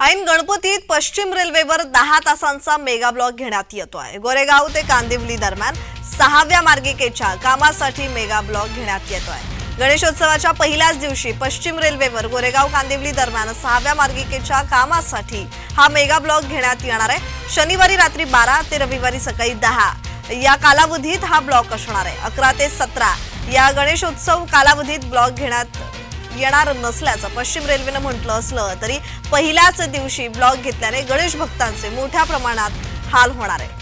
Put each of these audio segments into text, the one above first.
ऐन गणपतीत पश्चिम रेल्वेवर दहा तासांचा मेगा ब्लॉक घेण्यात येतोय गोरेगाव ते कांदिवली दरम्यान सहाव्या मार्गिकेच्या कामासाठी मेगा ब्लॉक घेण्यात येतोय गणेशोत्सवाच्या पहिल्याच दिवशी पश्चिम रेल्वेवर गोरेगाव कांदिवली दरम्यान सहाव्या मार्गिकेच्या कामासाठी हा मेगा ब्लॉक घेण्यात येणार आहे. शनिवारी रात्री बारा ते रविवारी सकाळी दहा. या कालावधीत हा ब्लॉक असणार आहे. अकरा ते सतरा. या गणेशोत्सव कालावधीत ब्लॉक घेण्यात येणार नसल्याचं पश्चिम रेल्वेनं म्हटलं असलं तरी पहिल्याच दिवशी ब्लॉक घेतल्याने गणेश भक्तांचे मोठ्या प्रमाणात हाल होणार आहे.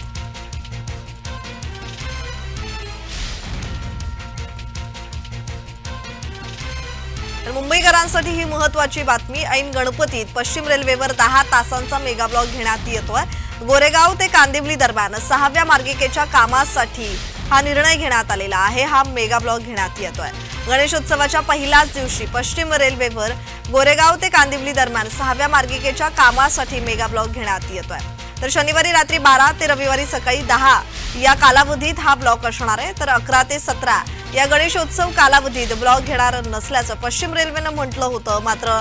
तर मुंबईकरांसाठी ही महत्वाची बातमी ऐन गणपतीत पश्चिम रेल्वेवर दहा तासांचा मेगा ब्लॉक घेण्यात येतोय. गोरेगाव ते कांदिवली दरम्यान सहाव्या मार्गिकेच्या कामासाठी हा निर्णय घेण्यात आलेला आहे. हा मेगा ब्लॉक घेण्यात येतोय. गणेशोत्सवाच्या पहिल्याच दिवशी पश्चिम रेल्वेवर गोरेगाव ते कांदिवली दरम्यान सहाव्या मार्गिकेच्या कामासाठी मेगा ब्लॉक घेण्यात येतोय. तर शनिवारी रात्री बारा ते रविवारी सकाळी दहा या कालावधीत हा ब्लॉक असणार आहे. तर अकरा ते सतरा या गणेशोत्सव कालावधीत ब्लॉक घेणार नसल्याचं पश्चिम रेल्वेनं म्हटलं होतं. मात्र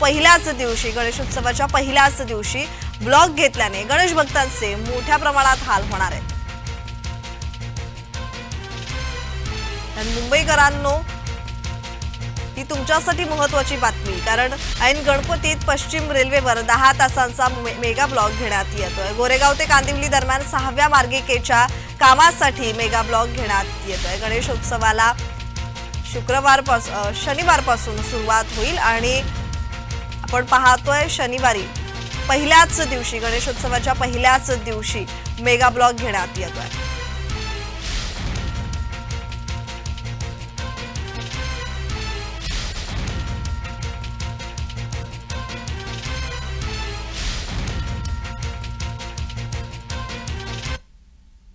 पहिल्याच दिवशी गणेशोत्सवाच्या पहिल्याच दिवशी ब्लॉक घेतल्याने गणेश भक्तांचे मोठ्या प्रमाणात हाल होणार आहेत. आणि मुंबईकरांनो ही तुमच्यासाठी महत्वाची बातमी. कारण ऐन गणपतीत पश्चिम रेल्वेवर दहा तासांचा मे- मेगा ब्लॉक घेण्यात येतोय. गोरेगाव ते कांदिवली दरम्यान सहाव्या मार्गिकेच्या कामासाठी मेगा ब्लॉक घेण्यात येतोय. गणेशोत्सवाला शुक्रवार शनिवारपासून सुरुवात होईल आणि आपण पाहतोय शनिवारी पहिल्याच दिवशी गणेशोत्सवाच्या पहिल्याच दिवशी मेगा ब्लॉक घेण्यात येतोय.